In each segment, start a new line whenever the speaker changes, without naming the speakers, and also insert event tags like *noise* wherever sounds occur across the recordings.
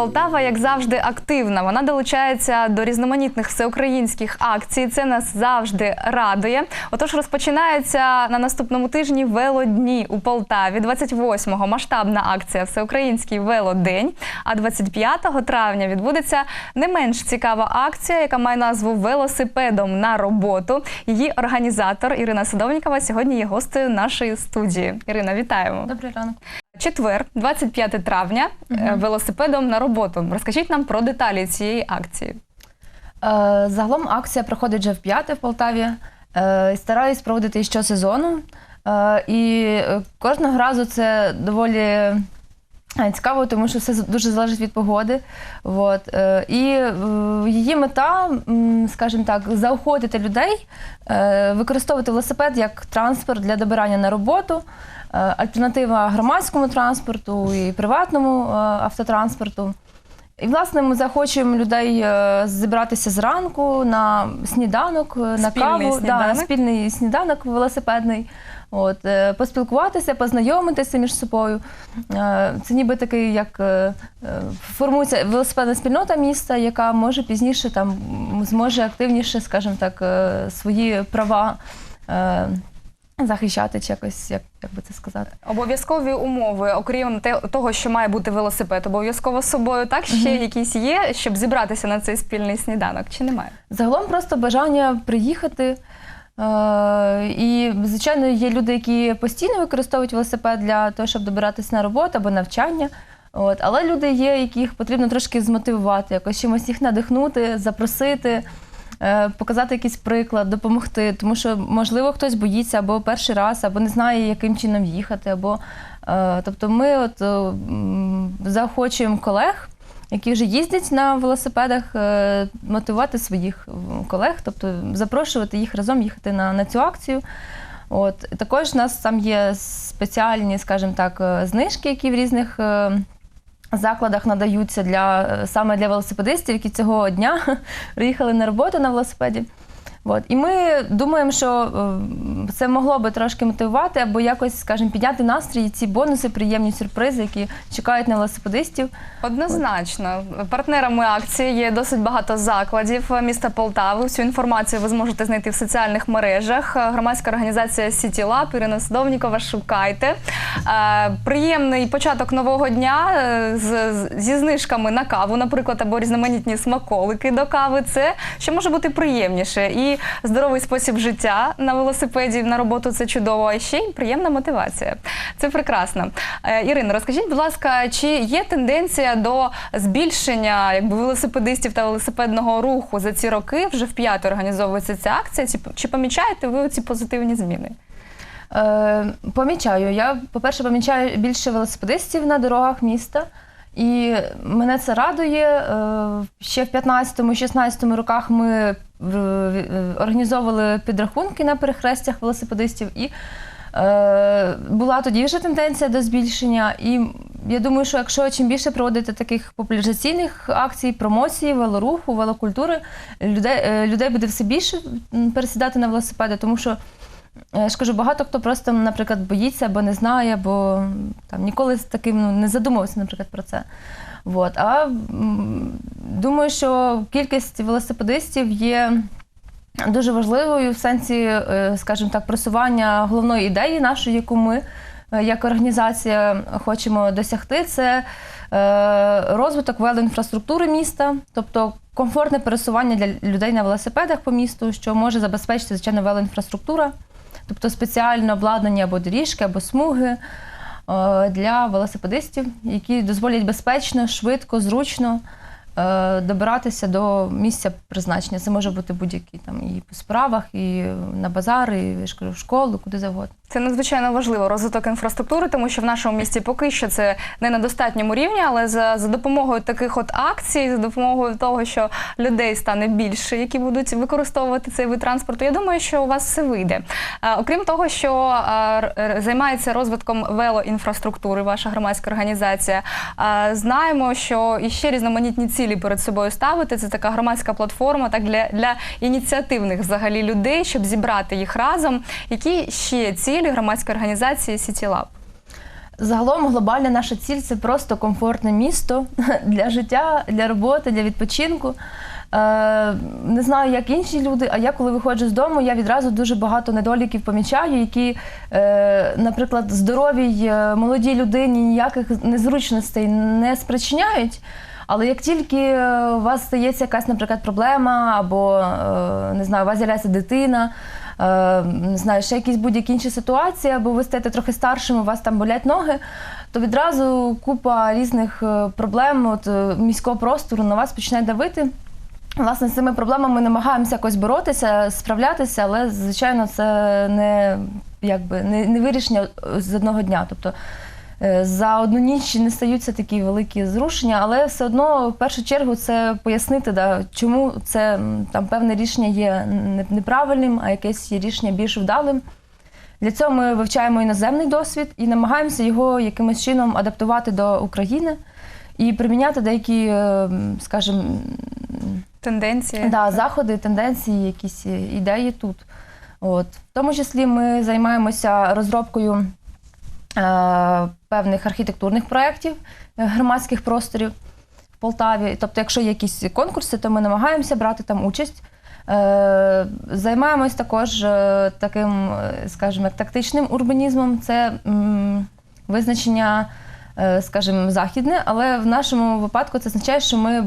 Полтава, як завжди, активна. Вона долучається до різноманітних всеукраїнських акцій. Це нас завжди радує. Отож, розпочинається на наступному тижні велодні у Полтаві. 28-го масштабна акція Всеукраїнський велодень. А 25 травня відбудеться не менш цікава акція, яка має назву Велосипедом на роботу. Її організатор Ірина Садовнікова сьогодні є гостею нашої студії. Ірина, вітаємо.
Добрий ранок.
Четвер, 25 травня, е, велосипедом на роботу. Розкажіть нам про деталі цієї акції.
Е, Загалом акція проходить вже в п'яте в Полтаві. Е, Стараюсь проводити щосезону. Е, І е, кожного разу це доволі цікаво, тому що все дуже залежить від погоди. От. е, І е, її мета, скажімо так, заохотити людей е, використовувати велосипед як транспорт для добирання на роботу, е, альтернатива громадському транспорту і приватному е, автотранспорту. І, власне, ми захочемо людей е, зібратися зранку на сніданок, е, на
Спільний
каву,
сніданок.
Да, спільний сніданок велосипедний. От, е, поспілкуватися, познайомитися між собою. Е, Це ніби такий, як е, формується велосипедна спільнота міста, яка може пізніше там зможе активніше, скажімо так, свої права захищати, чи якось, як, як би це сказати.
Обов'язкові умови, окрім того, що має бути велосипед, обов'язково з собою. Так ще якісь є, щоб зібратися на цей спільний сніданок, чи немає?
Загалом просто бажання приїхати. Е, і, звичайно, є люди, які постійно використовують велосипед для того, щоб добиратися на роботу або навчання. От. Але люди є, яких потрібно трошки змотивувати, якось чимось їх надихнути, запросити, е, показати якийсь приклад, допомогти. Тому що, можливо, хтось боїться або перший раз, або не знає, яким чином їхати. Або, е, тобто ми от, заохочуємо колег які вже їздять на велосипедах, е, мотивувати своїх колег, тобто запрошувати їх разом їхати на, на цю акцію. От також у нас там є спеціальні, скажімо так, е, знижки, які в різних е, закладах надаються для е, саме для велосипедистів, які цього дня *laughs* приїхали на роботу на велосипеді. От. І ми думаємо, що е, це могло би трошки мотивувати або якось, скажімо, підняти настрій, ці бонуси, приємні сюрпризи, які чекають на велосипедистів.
Однозначно, партнерами акції є досить багато закладів міста Полтави. Всю інформацію ви зможете знайти в соціальних мережах. Громадська організація City Lab, Ірина Садовнікова. Шукайте. Е, Приємний початок нового дня е, зі знижками на каву, наприклад, або різноманітні смаколики до кави. Це що може бути приємніше. І здоровий спосіб життя на велосипеді на роботу це чудово. А ще й приємна мотивація. Це прекрасно. Е, Ірино, розкажіть, будь ласка, чи є тенденція до збільшення якби велосипедистів та велосипедного руху за ці роки? Вже в п'яте організовується ця акція. Чи помічаєте ви ці позитивні зміни?
Е, помічаю. Я, по-перше, помічаю більше велосипедистів на дорогах міста. І мене це радує. Е, Ще в 15-16 роках ми е, організовували підрахунки на перехрестях велосипедистів, і е, була тоді вже тенденція до збільшення. І я думаю, що якщо чим більше проводити таких популяризаційних акцій, промоцій, велоруху, велокультури, людей, людей буде все більше пересідати на велосипеди, тому що я ж кажу, багато хто просто, наприклад, боїться або не знає, або там ніколи з таким ну, не задумувався, наприклад, про це. От. А думаю, що кількість велосипедистів є дуже важливою в сенсі, е, скажімо так, просування головної ідеї нашої, яку ми е, як організація хочемо досягти. Це е, розвиток велоінфраструктури міста, тобто комфортне пересування для людей на велосипедах по місту, що може забезпечити звичайно велоінфраструктура, тобто спеціально обладнані або доріжки, або смуги е, для велосипедистів, які дозволять безпечно, швидко, зручно добиратися до місця призначення. Це може бути будь-які там і по справах, і на базар, і я ж кажу, в школу, куди завгодно.
Це надзвичайно важливо розвиток інфраструктури, тому що в нашому місті поки що це не на достатньому рівні, але за, за допомогою таких от акцій, за допомогою того, що людей стане більше, які будуть використовувати цей вид транспорту. Я думаю, що у вас все вийде. А, окрім того, що а, р- займається розвитком велоінфраструктури, ваша громадська організація. А, знаємо, що іще різноманітні цілі перед собою ставити. Це така громадська платформа, так для, для ініціативних взагалі людей, щоб зібрати їх разом. Які ще цілі громадської організації City Lab?
Загалом глобальна наша ціль це просто комфортне місто *laughs* для життя, для роботи, для відпочинку. Е, не знаю, як інші люди, а я коли виходжу з дому, я відразу дуже багато недоліків помічаю, які, е, наприклад, здоровій е, молодій людині ніяких незручностей не спричиняють. Але як тільки е, у вас стається якась, наприклад, проблема, або е, не знаю, у вас з'являється дитина, е, не знаю, ще якісь будь-які інші ситуації, або ви стаєте трохи старшим, у вас там болять ноги, то відразу купа різних проблем от, міського простору на вас починає давити. Власне, з цими проблемами ми намагаємося якось боротися, справлятися, але звичайно це не, якби, не, не вирішення з одного дня. Тобто за одну ніч не стаються такі великі зрушення, але все одно в першу чергу це пояснити, да, чому це там певне рішення є неправильним, а якесь є рішення більш вдалим. Для цього ми вивчаємо іноземний досвід і намагаємося його якимось чином адаптувати до України і приміняти деякі, е, скажімо,
Тенденції.
Да, заходи, тенденції, якісь е, ідеї тут. От. В тому числі ми займаємося розробкою е, певних архітектурних проєктів, е, громадських просторів в Полтаві. Тобто, якщо є якісь конкурси, то ми намагаємося брати там участь. Е, займаємось також е, таким, е, скажімо, як тактичним урбанізмом. Це визначення, е, скажімо, західне, але в нашому випадку це означає, що ми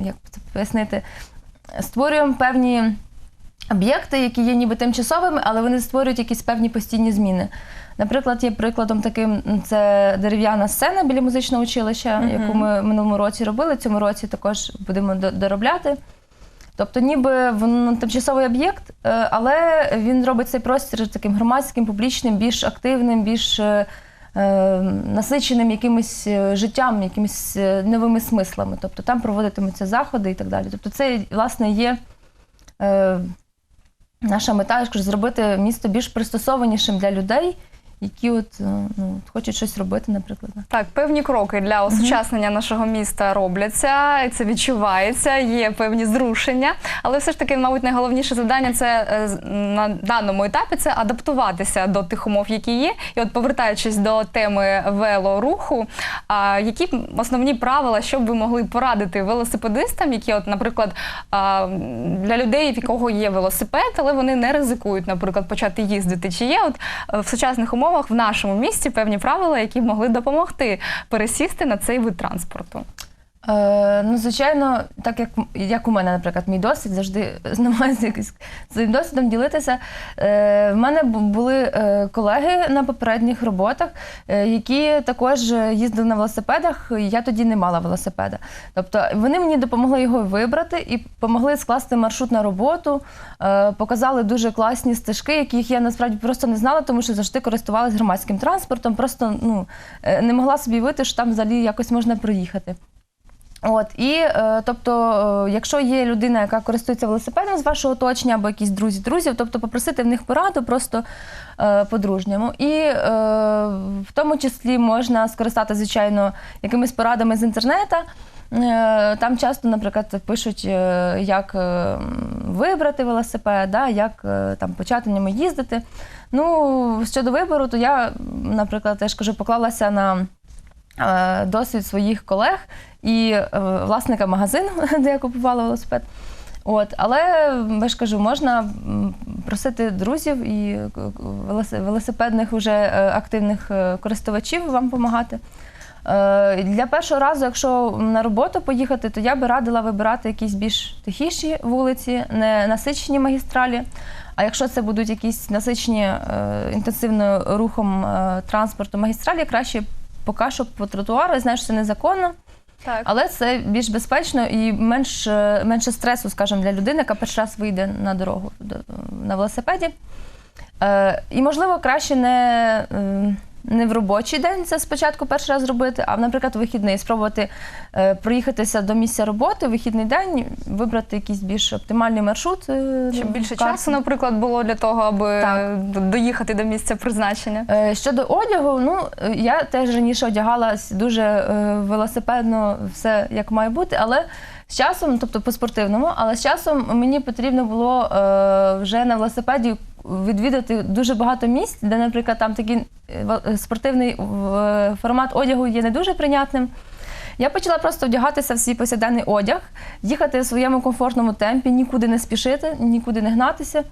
як це пояснити, створюємо певні об'єкти, які є ніби тимчасовими, але вони створюють якісь певні постійні зміни. Наприклад, є прикладом таким це дерев'яна сцена біля музичного училища,
Мгм.
яку ми минулому році робили. Цьому році також будемо доробляти. Тобто, ніби він тимчасовий об'єкт, е, але він робить цей простір таким громадським, публічним, більш активним, більш е, е, насиченим якимось е, життям, якимись новими смислами. Тобто там проводитимуться заходи і так далі. Тобто, це власне є е, наша мета, ж зробити місто більш пристосованішим для людей, які от, е, ну, хочуть щось робити, наприклад.
Так, певні кроки для осучаснення нашого міста робляться, і це відчувається, є певні зрушення. Але все ж таки, мабуть, найголовніше завдання це е, на даному етапі це адаптуватися до тих умов, які є. І от повертаючись до теми велоруху, які основні правила, що б ви могли порадити велосипедистам, які, от, наприклад, для людей, в якого є велосипед, але вони не ризикують, наприклад, почати їздити. Чи є от е, в сучасних умовах в нашому місті певні правила, які могли допомогти пересісти на цей вид транспорту?
Е, ну, звичайно, так як, як у мене, наприклад, мій досвід, завжди намагаюся якось своїм досвідом ділитися. Е, в мене були е, колеги на попередніх роботах, е, які також їздили на велосипедах. Я тоді не мала велосипеда. Тобто вони мені допомогли його вибрати і допомогли скласти маршрут на роботу, е, показали дуже класні стежки, яких я насправді просто не знала, тому що завжди користувалася громадським транспортом. Просто ну, е, не могла собі вийти, що там взагалі якось можна проїхати. От і е, тобто, е, якщо є людина, яка користується велосипедом з вашого оточення, або якісь друзі друзів, тобто попросити в них пораду просто е, по-дружньому. І е, в тому числі можна скористати, звичайно, якимись порадами з інтернету. Е, Там часто, наприклад, пишуть, е, як е, вибрати велосипед, да, як е, там почати ньому їздити. Ну, щодо вибору, то я, наприклад, теж кажу, поклалася на досвід своїх колег і е, власника магазину, *laughs* де я купувала велосипед. От, але я ж кажу, можна просити друзів і е, велосипедних уже е, активних е, користувачів вам допомагати. Е, Для першого разу, якщо на роботу поїхати, то я би радила вибирати якісь більш тихіші вулиці, не насичені магістралі. А якщо це будуть якісь насичені е, інтенсивним рухом е, транспорту магістралі, краще поки що по тротуару. Я знаю, що це незаконно,
Так.
але це більш безпечно і менш, е, менше стресу, скажімо, для людини, яка перший раз вийде на дорогу на велосипеді. Е, і, можливо, краще не, е, не в робочий день це спочатку перший раз робити, а, наприклад, у вихідний спробувати е, проїхатися до місця роботи, в вихідний день, вибрати якийсь більш оптимальний маршрут. е,
Щоб
в
більше
карті.
часу, наприклад, було для того, аби
Так.
доїхати до місця призначення.
Е, Щодо одягу, ну е, я теж раніше одягалась дуже е, велосипедно, все як має бути, але з часом, тобто по спортивному, але з часом мені потрібно було е, вже на велосипеді відвідати дуже багато місць, де, наприклад, там такий е, спортивний е, формат одягу є не дуже прийнятним. Я почала просто вдягатися в свій повсякденний одяг, їхати в своєму комфортному темпі, нікуди не спішити, нікуди не гнатися.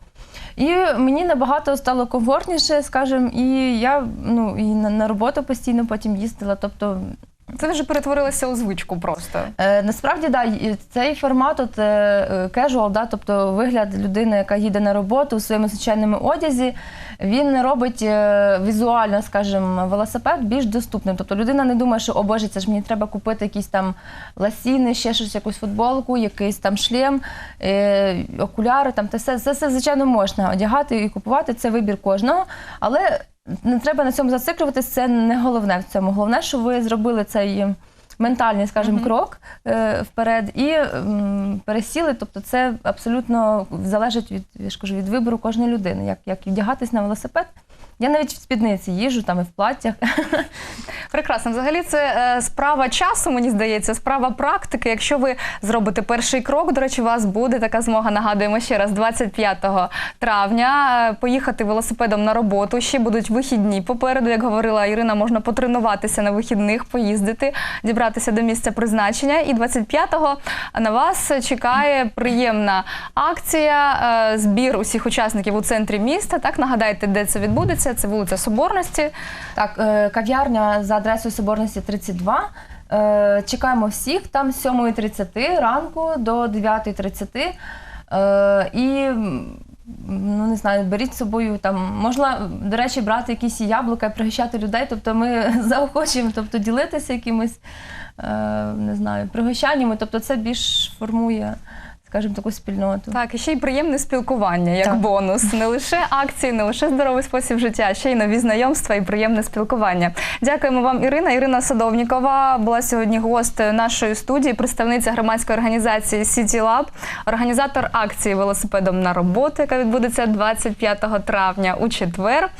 І мені набагато стало комфортніше, скажімо, і я ну, і на роботу постійно потім їздила. Тобто
Це вже перетворилося у звичку просто.
Е, насправді, да, цей формат от, е, е, да, тобто вигляд людини, яка їде на роботу у своєму звичайному одязі, він робить е, візуально, скажімо, велосипед більш доступним. Тобто людина не думає, що о Боже, це ж мені треба купити якісь там ласіни, ще щось, якусь футболку, якийсь там шлем, е, окуляри. Там, те все, це все, звичайно, можна одягати і купувати. Це вибір кожного. Але не треба на цьому зациклюватись, це не головне в цьому. Головне, що ви зробили цей ментальний, скажімо,
Мгм.
крок е, вперед і м, пересіли. Тобто, це абсолютно залежить від, я ж кажу, від вибору кожної людини, як, як вдягатись на велосипед. Я навіть в спідниці їжу, там і в платтях. *laughs*
Прекрасно. Взагалі, це е, справа часу, мені здається, справа практики. Якщо ви зробите перший крок, до речі, у вас буде така змога, нагадуємо ще раз, 25 травня е, поїхати велосипедом на роботу. Ще будуть вихідні попереду. Як говорила Ірина, можна потренуватися на вихідних, поїздити, дібратися до місця призначення. І 25-го на вас чекає приємна акція, е, збір усіх учасників у центрі міста. Так нагадайте, де це відбудеться. Це вулиця Соборності.
Так, е, кав'ярня за адресою Соборності 32. Е, Чекаємо всіх там з 7.30 ранку до 9.30. Е, І ну не знаю, беріть з собою там. Можна, до речі, брати якісь яблука і пригощати людей. Тобто ми *laughs* заохочуємо, тобто ділитися якимись не знаю, пригощаннями. Тобто це більш формує, скажімо, таку спільноту.
Так, і ще й приємне спілкування як
Так.
бонус. Не лише акції, не лише здоровий спосіб життя, а ще й нові знайомства і приємне спілкування. Дякуємо вам, Ірина. Ірина Садовнікова була сьогодні гостею нашої студії, представниця громадської організації City Lab, організатор акції велосипедом на роботу, яка відбудеться 25 травня у четвер.